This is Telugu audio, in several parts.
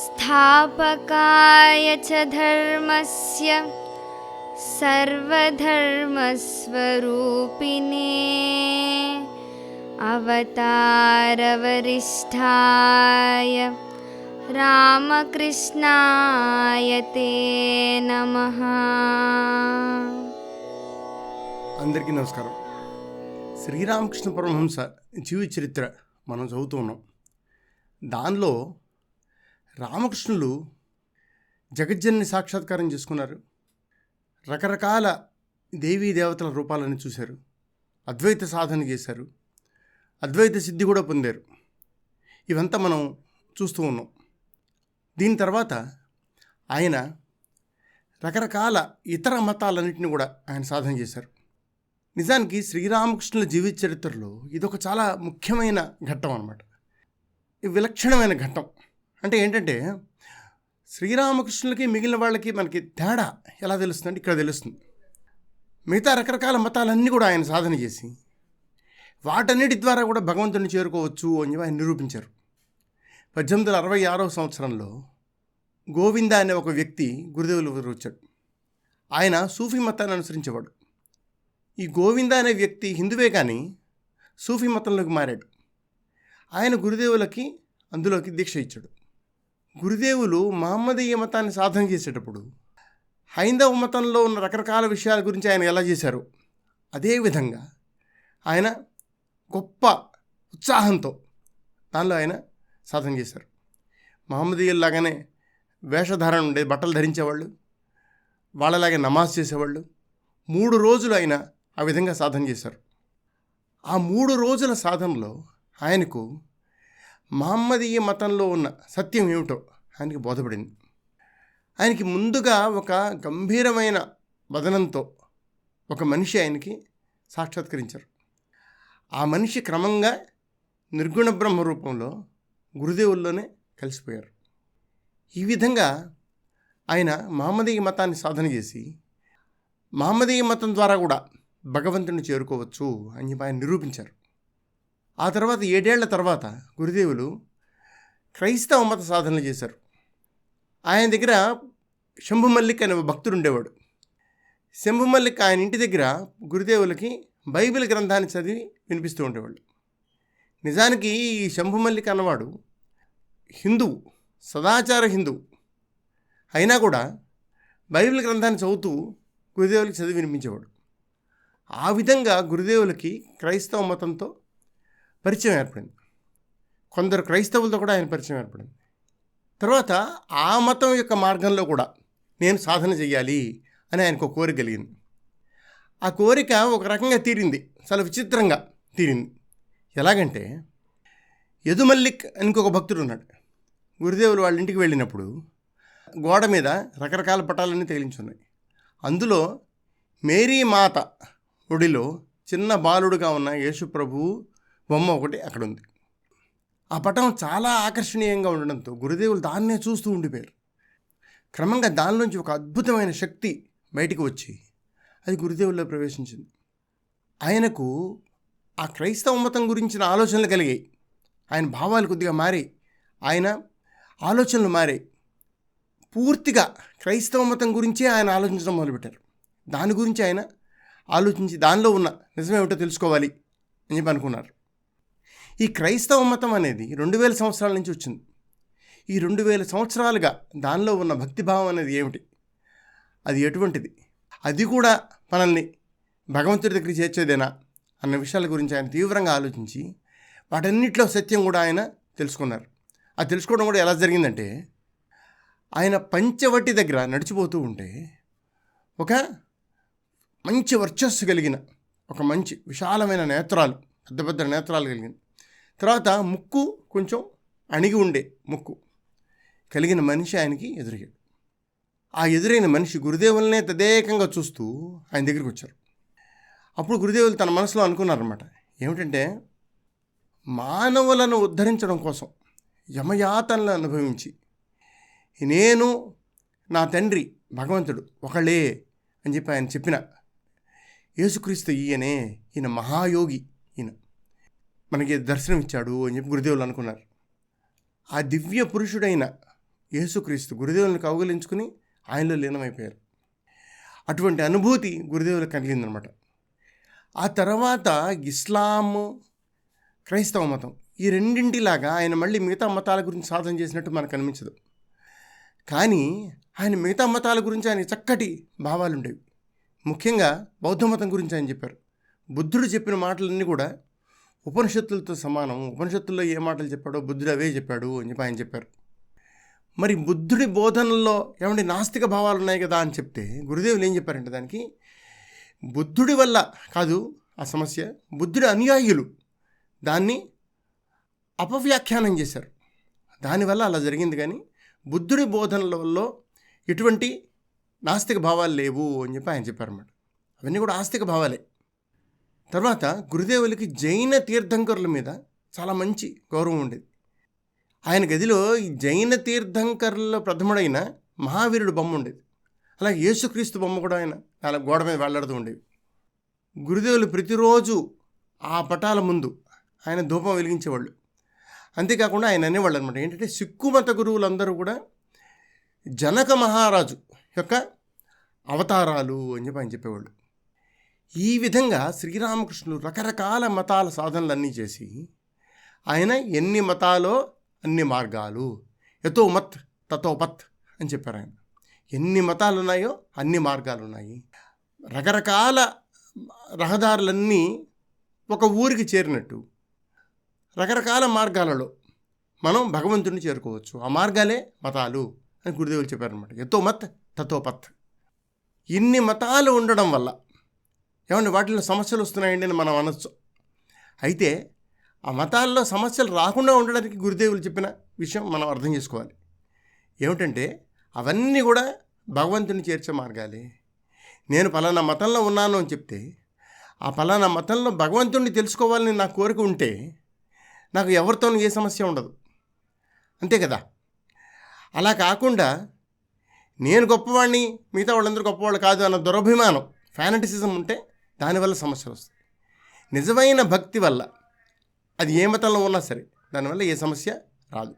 स्थापकाय च धर्मस्य सर्वधर्मस्वरूपिणे अवतारवरिष्ठाय रामकृष्णाय ते नमः అందరికీ నమస్కారం శ్రీరామకృష్ణ పరమహంస జీవిత చరిత్ర మనం చదువుతూ ఉన్నాం దానిలో రామకృష్ణులు జగజ్జన్ని సాక్షాత్కారం చేసుకున్నారు. రకరకాల దేవీ దేవతల రూపాలను చూశారు. అద్వైత సాధన చేశారు. అద్వైత సిద్ధి కూడా పొందారు. ఇవంతా మనం చూస్తూ ఉన్నాం. దీని తర్వాత ఆయన రకరకాల ఇతర మతాలన్నింటినీ కూడా ఆయన సాధన చేశారు. నిజానికి శ్రీరామకృష్ణుల జీవిత చరిత్రలో ఇదొక చాలా ముఖ్యమైన ఘట్టం అనమాట విలక్షణమైన ఘట్టం. అంటే ఏంటంటే శ్రీరామకృష్ణులకి మిగిలిన వాళ్ళకి మనకి తేడా ఎలా తెలుస్తుందంటే ఇక్కడ తెలుస్తుంది. మిగతా రకరకాల మతాలన్నీ కూడా ఆయన సాధన చేసి వాటన్నిటి ద్వారా కూడా భగవంతుని చేరుకోవచ్చు అని చెప్పి ఆయన నిరూపించారు. పద్దెనిమిది వందల అరవై ఆరవ సంవత్సరంలో గోవింద అనే ఒక వ్యక్తి గురుదేవులు వచ్చాడు. ఆయన సూఫీ మతాన్ని అనుసరించేవాడు. ఈ గోవింద అనే వ్యక్తి హిందువే కానీ సూఫీ మతంలోకి మారాడు. ఆయన గురుదేవులకి అందులోకి దీక్ష ఇచ్చాడు. గురుదేవులు మహమ్మదీయ మతాన్ని సాధన చేసేటప్పుడు హైందవ మతంలో ఉన్న రకరకాల విషయాల గురించి ఆయన ఎలా చేశారు? అదేవిధంగా ఆయన గొప్ప ఉత్సాహంతో దానిలో ఆయన సాధన చేశారు. మహమ్మదీయుల్లాగానే వేషధారణ ఉండేది బట్టలు ధరించేవాళ్ళు వాళ్ళలాగే నమాజ్ చేసేవాళ్ళు మూడు రోజులు ఆయన ఆ విధంగా సాధన చేశారు. ఆ మూడు రోజుల సాధనలో ఆయనకు మహమ్మదీయ మతంలో ఉన్న సత్యం ఏమిటో ఆయనకి బోధపడింది. ఆయనకి ముందుగా ఒక గంభీరమైన వదనంతో ఒక మనిషి ఆయనకి సాక్షాత్కరించారు. ఆ మనిషి క్రమంగా నిర్గుణ బ్రహ్మ రూపంలో గురుదేవుల్లోనే కలిసిపోయారు. ఈ విధంగా ఆయన మహమ్మదీయ మతాన్ని సాధన చేసి మహమ్మదీయ మతం ద్వారా కూడా భగవంతుని చేరుకోవచ్చు అని చెప్పి ఆయన నిరూపించారు. ఆ తర్వాత ఏడేళ్ళ తర్వాత గురుదేవులు క్రైస్తవ మత సాధనలు చేశారు. ఆయన దగ్గర శంభు మల్లిక్ అనే భక్తుడు ఉండేవాడు. శంభు మల్లిక్ ఆయన ఇంటి దగ్గర గురుదేవులకి బైబిల్ గ్రంథాన్ని చదివి వినిపిస్తూ ఉండేవాళ్ళు. నిజానికి ఈ శంభు మల్లిక్ అన్నవాడు హిందువు సదాచార హిందువు అయినా కూడా బైబిల్ గ్రంథాన్ని చదువుతూ గురుదేవులకి చదివి వినిపించేవాడు. ఆ విధంగా గురుదేవులకి క్రైస్తవ మతంతో పరిచయం ఏర్పడింది. కొందరు క్రైస్తవులతో కూడా ఆయన పరిచయం ఏర్పడింది. తర్వాత ఆ మతం యొక్క మార్గంలో కూడా నేను సాధన చేయాలి అని ఆయనకు ఒక కోరిక కలిగింది. ఆ కోరిక ఒక రకంగా తీరింది. చాలా విచిత్రంగా తీరింది. ఎలాగంటే యదుమల్లిక్ అని ఇంకొక భక్తుడు ఉన్నాడు. గురుదేవులు వాళ్ళ ఇంటికి వెళ్ళినప్పుడు గోడ మీద రకరకాల పటాలన్నీ తగిలించున్నాయి. అందులో మేరీ మాత ఒడిలో చిన్న బాలుడుగా ఉన్న యేసు ప్రభువు బొమ్మ ఒకటి అక్కడ ఉంది ఆ పటం చాలా ఆకర్షణీయంగా ఉండడంతో గురుదేవులు దాన్నే చూస్తూ ఉండిపోయారు. క్రమంగా దానిలోంచి ఒక అద్భుతమైన శక్తి బయటికి వచ్చి అది గురుదేవుల్లో ప్రవేశించింది. ఆయనకు ఆ క్రైస్తవ మతం గురించిన ఆలోచనలు కలిగాయి. ఆయన భావాలు కొద్దిగా మారాయి ఆయన ఆలోచనలు మారాయి పూర్తిగా క్రైస్తవ మతం గురించే ఆయన ఆలోచించడం మొదలుపెట్టారు. దాని గురించి ఆయన ఆలోచించి దానిలో ఉన్న నిజమేమిటో తెలుసుకోవాలి అని చెప్పి అనుకున్నారు. ఈ క్రైస్తవ మతం అనేది రెండు వేల సంవత్సరాల నుంచి వచ్చింది. ఈ రెండు వేల సంవత్సరాలుగా దానిలో ఉన్న భక్తిభావం అనేది ఏమిటి? అది ఎటువంటిది? అది కూడా మనల్ని భగవంతుడి దగ్గరికి చేర్చేదేనా? అన్న విషయాల గురించి ఆయన తీవ్రంగా ఆలోచించి వాటన్నిటిలో సత్యం కూడా ఆయన తెలుసుకున్నారు. అది తెలుసుకోవడం కూడా ఎలా జరిగిందంటే ఆయన పంచవటి దగ్గర నడిచిపోతూ ఉంటే ఒక మంచి వర్చస్సు కలిగిన ఒక మంచి విశాలమైన నేత్రాలు పెద్ద పెద్ద నేత్రాలు కలిగిన తర్వాత ముక్కు కొంచెం అణిగి ఉండే ముక్కు. కలిగిన మనిషి ఆయనకి ఎదురయ్యాడు. ఆ ఎదురైన మనిషి గురుదేవులనే తదేకంగా చూస్తూ ఆయన దగ్గరికి వచ్చారు. అప్పుడు గురుదేవులు తన మనసులో అనుకున్నారనమాట ఏమిటంటే మానవులను ఉద్ధరించడం కోసం యమయాతనలు అనుభవించి నేను నా తండ్రి భగవంతుడు ఒకళ్ళే అని చెప్పి ఆయన చెప్పిన యేసుక్రీస్తు ఈయనే ఈయన మహాయోగి. మనకి దర్శనం ఇచ్చాడు అని చెప్పి గురుదేవులు అనుకున్నారు. ఆ దివ్య పురుషుడైన యేసుక్రీస్తు గురుదేవుని కౌగలించుకుని ఆయనలో లీనమైపోయారు. అటువంటి అనుభూతి గురుదేవులకు కలిగిందనమాట. ఆ తర్వాత ఇస్లాం క్రైస్తవ మతం ఈ రెండింటిలాగా ఆయన మళ్ళీ మిగతా మతాల గురించి సాధన చేసినట్టు మనకు అనిపించదు. కానీ ఆయన మిగతా మతాల గురించి ఆయన చక్కటి భావాలు ఉండేవి ముఖ్యంగా బౌద్ధ మతం గురించి ఆయన చెప్పారు. బుద్ధుడు చెప్పిన మాటలన్నీ కూడా ఉపనిషత్తులతో సమానం. ఉపనిషత్తుల్లో ఏ మాటలు చెప్పాడో బుద్ధుడు అవే చెప్పాడు అని చెప్పి ఆయన చెప్పారు. మరి బుద్ధుడి బోధనల్లో ఏమంటే నాస్తిక భావాలు ఉన్నాయి కదా అని చెప్తే గురుదేవులు ఏం చెప్పారంటే దానికి బుద్ధుడి వల్ల కాదు ఆ సమస్య బుద్ధుడి అనుయాయులు దాన్ని అపవ్యాఖ్యానం చేశారు. దానివల్ల అలా జరిగింది కానీ బుద్ధుడి బోధనలలో ఎటువంటి నాస్తిక భావాలు లేవు అని చెప్పి ఆయన చెప్పారన్నమాట. అవన్నీ కూడా ఆస్తిక భావాలే. తర్వాత గురుదేవులకి జైన తీర్థంకరుల మీద చాలా మంచి గౌరవం ఉండేది. ఆయన గదిలో ఈ జైన తీర్థంకరుల ప్రథముడైన మహావీరుడు బొమ్మ ఉండేది. అలాగే యేసుక్రీస్తు బొమ్మ కూడా ఆయన అలా గోడ మీద వెళ్ళాడుతూ ఉండేవి. గురుదేవులు ప్రతిరోజు ఆ పటాల ముందు ఆయన ధూపం వెలిగించేవాళ్ళు. అంతేకాకుండా ఆయన అనేవాళ్ళు అనమాట ఏంటంటే సిక్కు మత గురువులందరూ కూడా జనక మహారాజు యొక్క అవతారాలు అని చెప్పి ఆయన చెప్పేవాళ్ళు. ఈ విధంగా శ్రీరామకృష్ణుడు రకరకాల మతాల సాధనలన్నీ చేసి ఆయన ఎన్ని మతాలో అన్ని మార్గాలు. ఎతో మత్ తతో పత్ అని చెప్పారు ఆయన. ఎన్ని మతాలు ఉన్నాయో అన్ని మార్గాలు ఉన్నాయి రకరకాల రహదారులన్నీ ఒక ఊరికి చేరినట్టు. రకరకాల మార్గాలలో మనం భగవంతుడిని చేరుకోవచ్చు. ఆ మార్గాలే మతాలు అని గురుదేవులు చెప్పారనమాట ఎతో మత్ తతో పత్. ఇన్ని మతాలు ఉండడం వల్ల ఏమండి వాటిలో సమస్యలు వస్తున్నాయండి అని మనం అనొచ్చు. అయితే ఆ మతాల్లో సమస్యలు రాకుండా ఉండడానికి గురుదేవులు చెప్పిన విషయం మనం అర్థం చేసుకోవాలి. ఏమిటంటే అవన్నీ కూడా భగవంతుని చేర్చే మార్గాలే. నేను పలానా మతంలో ఉన్నాను అని చెప్తే ఆ పలానా మతంలో భగవంతుణ్ణి తెలుసుకోవాలని నా కోరిక ఉంటే నాకు ఎవరితోనూ ఏ సమస్య ఉండదు. అంతే కదా? అలా కాకుండా నేను గొప్పవాడిని మిగతా వాళ్ళందరూ గొప్పవాళ్ళు కాదు అన్న దురభిమానం ఫ్యానటిసిజం ఉంటే దానివల్ల సమస్యలు వస్తాయి. నిజమైన భక్తి వల్ల అది ఏ మతంలో ఉన్నా సరే దానివల్ల ఏ సమస్య రాదు.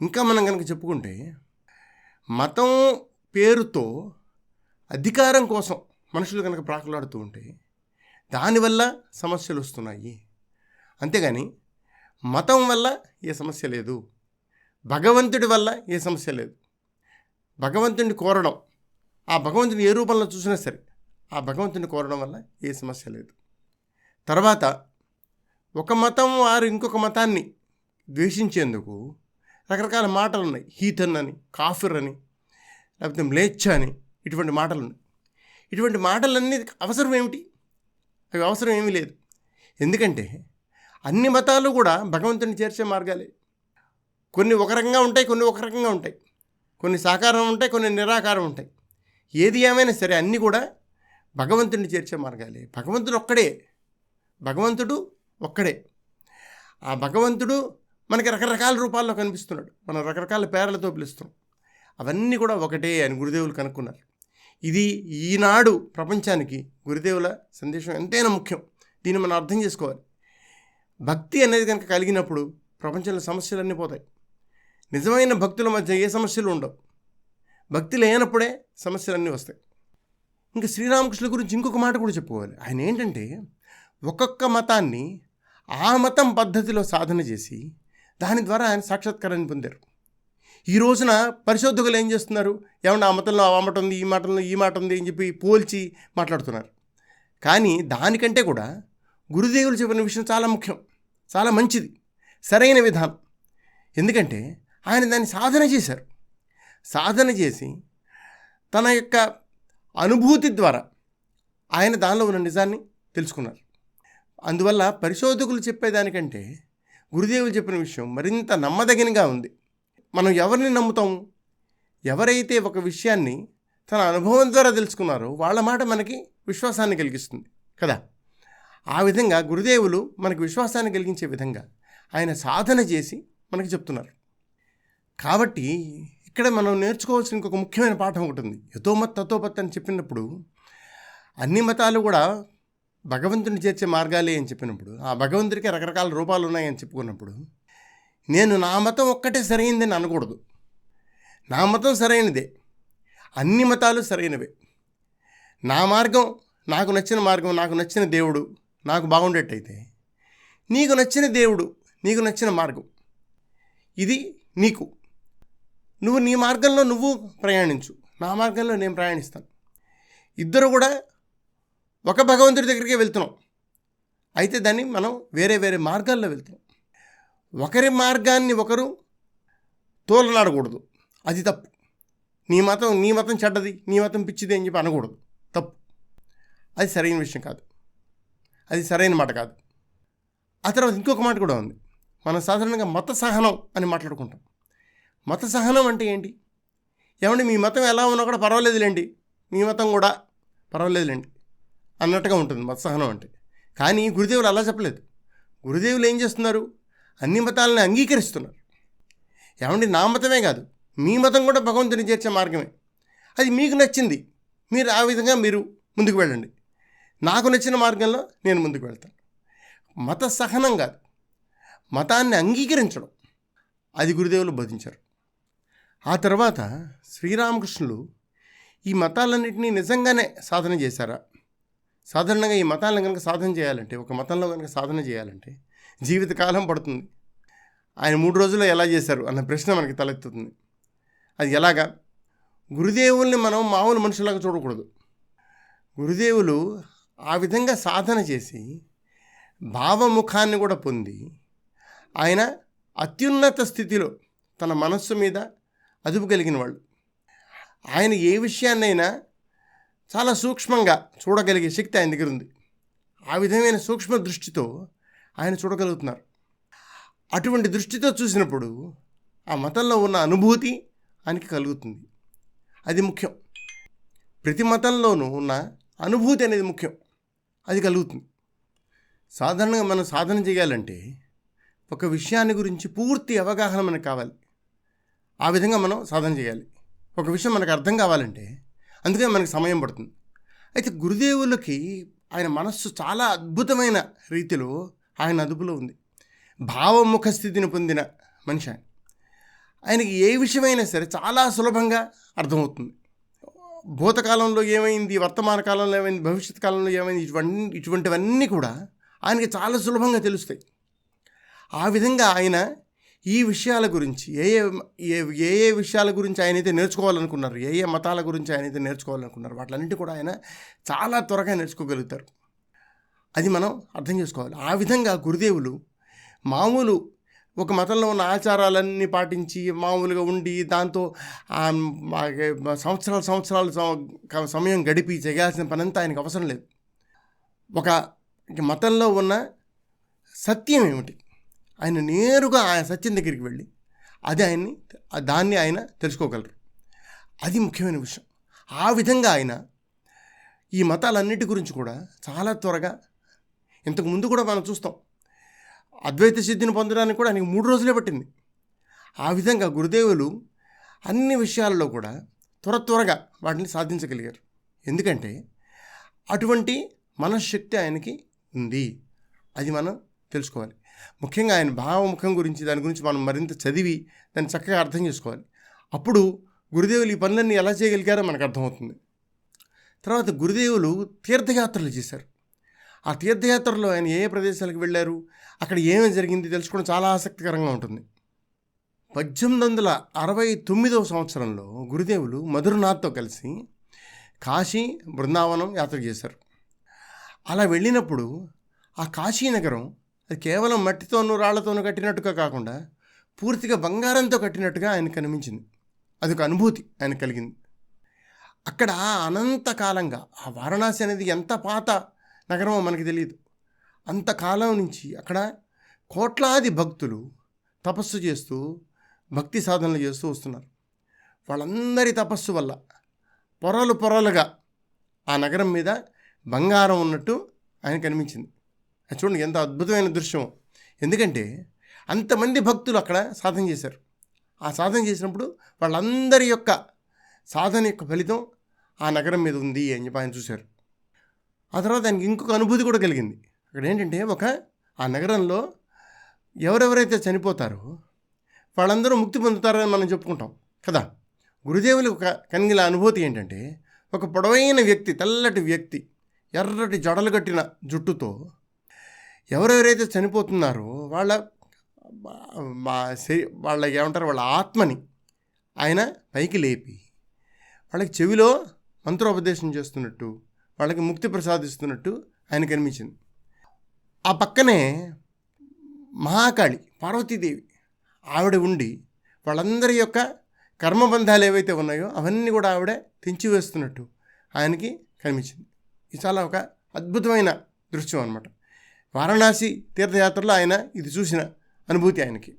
ఇంకా మనం కనుక చెప్పుకుంటే మతం పేరుతో అధికారం కోసం మనుషులు కనుక ప్రాకులాడుతూ ఉంటే దానివల్ల సమస్యలు వస్తున్నాయి. అంతేగాని మతం వల్ల ఏ సమస్య లేదు. భగవంతుడి వల్ల ఏ సమస్య లేదు. భగవంతుడిని కోరడం ఆ భగవంతుని ఏ రూపంలో చూసినా సరే ఆ భగవంతుని కోరడం వల్ల ఏ సమస్య లేదు. తర్వాత ఒక మతం వారు ఇంకొక మతాన్ని ద్వేషించేందుకు రకరకాల మాటలు ఉన్నాయి హీతన్ అని కాఫిర్ అని లేకపోతే మ్లేచ్ఛ అని ఇటువంటి మాటలు ఉన్నాయి ఇటువంటి మాటలన్నీ అవసరం ఏమిటి? అవి అవసరం ఏమీ లేదు. ఎందుకంటే అన్ని మతాలు కూడా భగవంతుని చేర్చే మార్గాలే. కొన్ని ఒక రకంగా ఉంటాయి కొన్ని ఒక రకంగా ఉంటాయి. కొన్ని సాకారం ఉంటాయి కొన్ని నిరాకారం ఉంటాయి. ఏది ఏమైనా సరే అన్నీ కూడా భగవంతుడిని చేర్చే మార్గాలే. భగవంతుడు ఒక్కడే. భగవంతుడు ఒక్కడే. ఆ భగవంతుడు మనకి రకరకాల రూపాల్లో కనిపిస్తున్నాడు. మనం రకరకాల పేర్లతో పిలుస్తున్నాం అవన్నీ కూడా ఒకటే అని గురుదేవులు కనుక్కున్నారు. ఇది ఈనాడు ప్రపంచానికి గురుదేవుల సందేశం ఎంతైనా ముఖ్యం. దీన్ని మనం అర్థం చేసుకోవాలి. భక్తి అనేది కనుక కలిగినప్పుడు ప్రపంచంలో సమస్యలన్నీ పోతాయి. నిజమైన భక్తుల మధ్య ఏ సమస్యలు ఉండవు. భక్తి లేనప్పుడే సమస్యలన్నీ వస్తాయి. ఇంకా శ్రీరామకృష్ణుల గురించి ఇంకొక మాట కూడా చెప్పుకోవాలి. ఆయన ఏంటంటే ఒక్కొక్క మతాన్ని ఆ మతం పద్ధతిలో సాధన చేసి దాని ద్వారా ఆయన సాక్షాత్కారాన్ని పొందారు. ఈ రోజున పరిశోధకులు ఏం చేస్తున్నారు? ఏమన్నా ఆ మతంలో ఆ మాట ఉంది ఈ మాటలో ఈ మాట ఉంది అని చెప్పి పోల్చి మాట్లాడుతున్నారు. కానీ దానికంటే కూడా గురుదేవులు చెప్పిన విషయం చాలా ముఖ్యం చాలా మంచిది సరైన విధానం. ఎందుకంటే ఆయన దాన్ని సాధన చేశారు. సాధన చేసి తన యొక్క అనుభూతి ద్వారా ఆయన దానిలో ఉన్న నిజాన్ని తెలుసుకున్నారు. అందువల్ల పరిశోధకులు చెప్పేదానికంటే గురుదేవులు చెప్పిన విషయం మరింత నమ్మదగినగా ఉంది. మనం ఎవరిని నమ్ముతాం? ఎవరైతే ఒక విషయాన్ని తన అనుభవం ద్వారా తెలుసుకున్నారో వాళ్ళ మాట మనకి విశ్వాసాన్ని కలిగిస్తుంది కదా? ఆ విధంగా గురుదేవులు మనకు విశ్వాసాన్ని కలిగించే విధంగా ఆయన సాధన చేసి మనకి చెప్తున్నారు. కాబట్టి ఇక్కడ మనం నేర్చుకోవాల్సిన ఇంకొక ముఖ్యమైన పాఠం ఒకటి ఉంది. యథోమత్ తథోపత్ అని చెప్పినప్పుడు అన్ని మతాలు కూడా భగవంతుని చేర్చే మార్గాలే అని చెప్పినప్పుడు ఆ భగవంతుడికి రకరకాల రూపాలు ఉన్నాయని చెప్పుకున్నప్పుడు నేను నా మతం ఒక్కటే సరైందని అనకూడదు. నా మతం సరైనదే. అన్ని మతాలు సరైనవే. నా మార్గం నాకు నచ్చిన మార్గం నాకు నచ్చిన దేవుడు నాకు బాగుండేట్టయితే నీకు నచ్చిన దేవుడు నీకు నచ్చిన మార్గం. ఇది నీకు. నువ్వు నీ మార్గంలో నువ్వు ప్రయాణించు. నా మార్గంలో నేను ప్రయాణిస్తాను. ఇద్దరు కూడా ఒక భగవంతుడి దగ్గరికే వెళ్తున్నాం. అయితే దాన్ని మనం వేరే వేరే మార్గాల్లో వెళ్తున్నాం ఒకరి మార్గాన్ని ఒకరు తోలనాడకూడదు అది తప్పు. నీ మతం నీ మతం చెడ్డది నీ మతం పిచ్చిది అని చెప్పి అనకూడదు. తప్పు. అది సరైన విషయం కాదు. అది సరైన మాట కాదు. ఆ తర్వాత ఇంకొక మాట కూడా ఉంది. మనం సాధారణంగా మత సహనం అని మాట్లాడుకుంటాం. మత సహనం అంటే ఏంటి? ఏమండి మీ మతం ఎలా ఉన్నా కూడా పర్వాలేదులేండి. మీ మతం కూడా పర్వాలేదులేండి. అన్నట్టుగా ఉంటుంది మత సహనం అంటే. కానీ గురుదేవులు అలా చెప్పలేదు. గురుదేవులు ఏం చేస్తున్నారు? అన్ని మతాలని అంగీకరిస్తున్నారు. ఏమండి నా మతమే కాదు. మీ మతం కూడా భగవంతుని చేర్చే మార్గమే. అది మీకు నచ్చింది. మీరు ఆ విధంగా మీరు ముందుకు వెళ్ళండి. నాకు నచ్చిన మార్గంలో నేను ముందుకు వెళ్తాను. మత సహనం కాదు. మతాన్ని అంగీకరించడం. అది గురుదేవులు బోధించారు. ఆ తర్వాత శ్రీరామకృష్ణులు ఈ మతాలన్నింటినీ నిజంగానే సాధన చేశారా? సాధారణంగా ఈ మతాలను కనుక సాధన చేయాలంటే ఒక మతంలో కనుక సాధన చేయాలంటే జీవితకాలం పడుతుంది. ఆయన మూడు రోజుల్లో ఎలా చేశారు అన్న ప్రశ్న మనకి తలెత్తుతుంది. అది ఎలాగా? గురుదేవుల్ని మనం మామూలు మనుషులాగా చూడకూడదు. గురుదేవులు ఆ విధంగా సాధన చేసి భావముఖాన్ని కూడా పొంది ఆయన అత్యున్నత స్థితిలో తన మనస్సు మీద అదుపు కలిగిన వాళ్ళు. ఆయన ఏ విషయాన్నైనా చాలా సూక్ష్మంగా చూడగలిగే శక్తి ఆయన దగ్గర ఉంది. ఆ విధమైన సూక్ష్మ దృష్టితో ఆయన చూడగలుగుతున్నారు. అటువంటి దృష్టితో చూసినప్పుడు ఆ మతంలో ఉన్న అనుభూతి ఆయనకి కలుగుతుంది. అది ముఖ్యం. ప్రతి మతంలోనూ ఉన్న అనుభూతి అనేది ముఖ్యం. అది కలుగుతుంది. సాధారణంగా మనం సాధన చేయాలంటే ఒక విషయాన్ని గురించి పూర్తి అవగాహన మనకు కావాలి. ఆ విధంగా మనం సాధన చేయాలి. ఒక విషయం మనకు అర్థం కావాలంటే అందుకే మనకి సమయం పడుతుంది. అయితే గురుదేవులకి ఆయన మనస్సు చాలా అద్భుతమైన రీతిలో ఆయన అదుపులో ఉంది. భావముఖ స్థితిని పొందిన మనిషి ఆయన. ఆయనకి ఏ విషయమైనా సరే చాలా సులభంగా అర్థమవుతుంది. భూతకాలంలో ఏమైంది వర్తమాన కాలంలో ఏమైంది భవిష్యత్ కాలంలో ఏమైంది ఇటువంటి ఇటువంటివన్నీ కూడా ఆయనకి చాలా సులభంగా తెలుస్తాయి. ఆ విధంగా ఆయన ఈ విషయాల గురించి ఏ ఏ ఏ ఏ విషయాల గురించి ఆయన అయితే నేర్చుకోవాలనుకున్నారు ఏ ఏ మతాల గురించి ఆయన అయితే నేర్చుకోవాలనుకున్నారు వాటిలన్నింటి కూడా ఆయన చాలా త్వరగా నేర్చుకోగలుగుతారు. అది మనం అర్థం చేసుకోవాలి. ఆ విధంగా గురుదేవులు మామూలు ఒక మతంలో ఉన్న ఆచారాలన్నీ పాటించి మామూలుగా ఉండి దాంతో సంవత్సరాలు సంవత్సరాలు సమయం గడిపి చేయాల్సిన పనంతా ఆయనకు అవసరం లేదు. ఒక మతంలో ఉన్న సత్యం ఏమిటి? ఆయన నేరుగా ఆ సత్యం దగ్గరికి వెళ్ళి అది ఆయన్ని దాన్ని ఆయన తెలుసుకోగలరు. అది ముఖ్యమైన విషయం. ఆ విధంగా ఆయన ఈ మతాలన్నిటి గురించి కూడా చాలా త్వరగా ఇంతకు ముందు కూడా మనం చూస్తాం. అద్వైత సిద్ధిని పొందడానికి కూడా ఆయనకి మూడు రోజులే పట్టింది. ఆ విధంగా గురుదేవులు అన్ని విషయాల్లో కూడా త్వర త్వరగా వాటిని సాధించగలిగారు. ఎందుకంటే అటువంటి మనశ్శక్తి ఆయనకి ఉంది. అది మనం తెలుసుకోవాలి. ముఖ్యంగా ఆయన భావముఖం గురించి దాని గురించి మనం మరింత చదివి దాన్ని చక్కగా అర్థం చేసుకోవాలి. అప్పుడు గురుదేవులు ఈ పనులన్నీ ఎలా చేయగలిగారో మనకు అర్థమవుతుంది. తర్వాత గురుదేవులు తీర్థయాత్రలు చేశారు. ఆ తీర్థయాత్రలో ఆయన ఏ ప్రదేశాలకు వెళ్ళారు అక్కడ ఏమేమి జరిగింది తెలుసుకోవడం చాలా ఆసక్తికరంగా ఉంటుంది. పద్దెనిమిది వందల అరవై తొమ్మిదవ సంవత్సరంలో గురుదేవులు మధురనాథ్తో కలిసి కాశీ బృందావనం యాత్ర చేశారు. అలా వెళ్ళినప్పుడు ఆ కాశీ నగరం అది కేవలం మట్టితోనూ రాళ్ళతోనూ కట్టినట్టుగా కాకుండా పూర్తిగా బంగారంతో కట్టినట్టుగా ఆయన కనిపించింది. అదొక అనుభూతి ఆయన కలిగింది. అక్కడ అనంతకాలంగా ఆ వారణాసి అనేది ఎంత పాత నగరమో మనకి తెలియదు. అంతకాలం నుంచి అక్కడ కోట్లాది భక్తులు తపస్సు చేస్తూ భక్తి సాధనలు చేస్తూ వస్తున్నారు. వాళ్ళందరి తపస్సు వల్ల పొరలు పొరలుగా ఆ నగరం మీద బంగారం ఉన్నట్టు ఆయన కనిపించింది. చూడండి ఎంత అద్భుతమైన దృశ్యం. ఎందుకంటే అంతమంది భక్తులు అక్కడ సాధన చేశారు. ఆ సాధన చేసినప్పుడు వాళ్ళందరి యొక్క సాధన యొక్క ఫలితం ఆ నగరం మీద ఉంది అని చెప్పి ఆయన చూశారు. ఆ తర్వాత ఆయనకి ఇంకొక అనుభూతి కూడా కలిగింది. అక్కడ ఏంటంటే ఒక ఆ నగరంలో ఎవరెవరైతే చనిపోతారో వాళ్ళందరూ ముక్తి పొందుతారని మనం చెప్పుకుంటాం కదా. గురుదేవులు ఒక కనిగిన అనుభూతి ఏంటంటే ఒక పొడవైన వ్యక్తి తెల్లటి వ్యక్తి ఎర్రటి జడలు కట్టిన జుట్టుతో ఎవరెవరైతే చనిపోతున్నారో వాళ్ళ మా శరీ వాళ్ళ ఏమంటారు వాళ్ళ ఆత్మని ఆయన పైకి లేపి వాళ్ళకి చెవిలో మంత్రోపదేశం చేస్తున్నట్టు వాళ్ళకి ముక్తి ప్రసాదిస్తున్నట్టు ఆయన కనిపించింది. ఆ పక్కనే మహాకాళి పార్వతీదేవి ఆవిడ ఉండి వాళ్ళందరి యొక్క కర్మబంధాలు ఏవైతే ఉన్నాయో అవన్నీ కూడా ఆవిడ తెంచివేస్తున్నట్టు ఆయనకి కనిపించింది. ఇది చాలా ఒక అద్భుతమైన దృశ్యం అనమాట వారణాసి తీర్థయాత్రలో ఆయన ఇది చూసిన అనుభూతి ఆయనకి.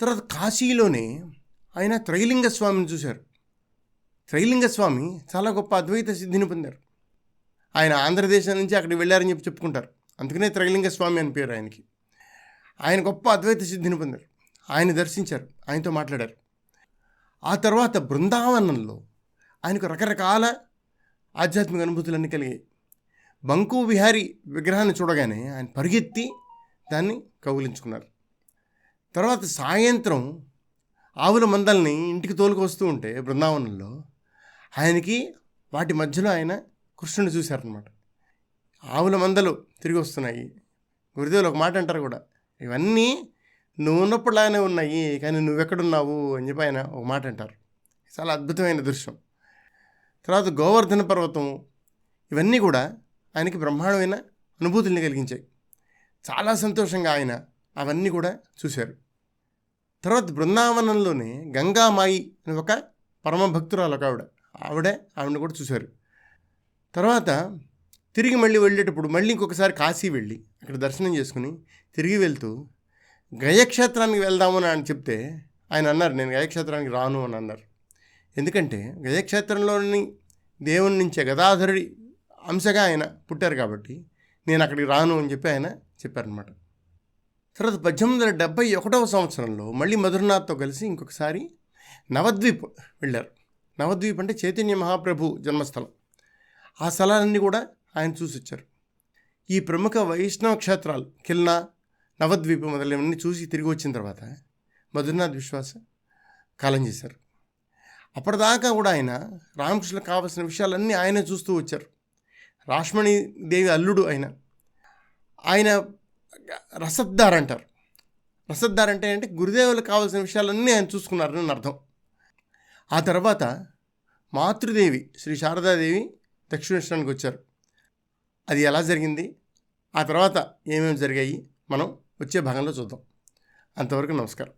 తర్వాత కాశీలోనే ఆయన త్రైలింగ స్వామిని చూశారు. త్రైలింగ స్వామి చాలా గొప్ప అద్వైత సిద్ధిని పొందారు. ఆయన ఆంధ్రదేశం నుంచి అక్కడికి వెళ్ళారని చెప్పి చెప్పుకుంటారు. అందుకనే త్రైలింగ స్వామి అని పేరు ఆయనకి. ఆయన గొప్ప అద్వైత సిద్ధిని పొందారు. ఆయన దర్శించారు. ఆయనతో మాట్లాడారు. ఆ తర్వాత బృందావనంలో ఆయనకు రకరకాల ఆధ్యాత్మిక అనుభూతులన్నీ కలిగాయి. బంకు విహారీ విగ్రహాన్ని చూడగానే ఆయన పరిగెత్తి దాన్ని కౌగిలించుకున్నారు. తర్వాత సాయంత్రం ఆవుల మందల్ని ఇంటికి తోలుకొస్తూ ఉంటే బృందావనంలో ఆయనకి వాటి మధ్యలో ఆయన కృష్ణుని చూశారనమాట ఆవుల మందలు తిరిగి వస్తున్నాయి. గురుదేవులు ఒక మాట అంటారు కూడా ఇవన్నీ నువ్వు ఉన్నప్పుడులాగానే ఉన్నాయి కానీ నువ్వెక్కడున్నావు? అని చెప్పి ఆయన ఒక మాట అంటారు. చాలా అద్భుతమైన దృశ్యం. తర్వాత గోవర్ధన పర్వతం ఇవన్నీ కూడా ఆయనకి బ్రహ్మాండమైన అనుభూతుల్ని కలిగించాయి. చాలా సంతోషంగా ఆయన అవన్నీ కూడా చూశారు. తర్వాత బృందావనంలోనే గంగామాయి అని ఒక పరమ భక్తురాలు ఒక ఆవిడ ఆవిడే ఆవిడని కూడా చూశారు. తర్వాత తిరిగి మళ్ళీ వెళ్ళేటప్పుడు మళ్ళీ ఇంకొకసారి కాశీ వెళ్ళి అక్కడ దర్శనం చేసుకుని తిరిగి వెళ్తూ గయక్షేత్రానికి వెళ్దామని అని చెప్తే ఆయన అన్నారు నేను గయక్షేత్రానికి రాను అని అన్నారు. ఎందుకంటే గయక్షేత్రంలోని దేవుని నుంచే గదాధరుడి అంశగా ఆయన పుట్టారు కాబట్టి నేను అక్కడికి రాను అని చెప్పి ఆయన చెప్పారనమాట తర్వాత పద్దెనిమిది వందల డెబ్బై ఒకటవ సంవత్సరంలో మళ్ళీ మధురనాథ్తో కలిసి ఇంకొకసారి నవద్వీప్ వెళ్ళారు. నవద్వీప్ అంటే చైతన్య మహాప్రభు జన్మస్థలం. ఆ స్థలాలన్నీ కూడా ఆయన చూసి వచ్చారు ఈ ప్రముఖ వైష్ణవ క్షేత్రాలు కిల్నా నవద్వీప్ మొదలైనవన్నీ చూసి తిరిగి వచ్చిన తర్వాత మధురనాథ్ విశ్వాస కాలం చేశారు. అప్పటిదాకా కూడా ఆయన రామకృష్ణకు కావాల్సిన విషయాలన్నీ ఆయనే చూస్తూ వచ్చారు. దేవి అల్లుడు ఆయన ఆయన రసద్దార్ అంటారు. రసద్దార్ అంటే అంటే గురుదేవులకు కావాల్సిన విషయాలన్నీ ఆయన చూసుకున్నారని అర్థం. ఆ తర్వాత మాతృదేవి శ్రీ శారదాదేవి దక్షిణేశ్వరానికి వచ్చారు. అది ఎలా జరిగింది? ఆ తర్వాత ఏమేమి జరిగాయి? మనం వచ్చే భాగంలో చూద్దాం. అంతవరకు నమస్కారం.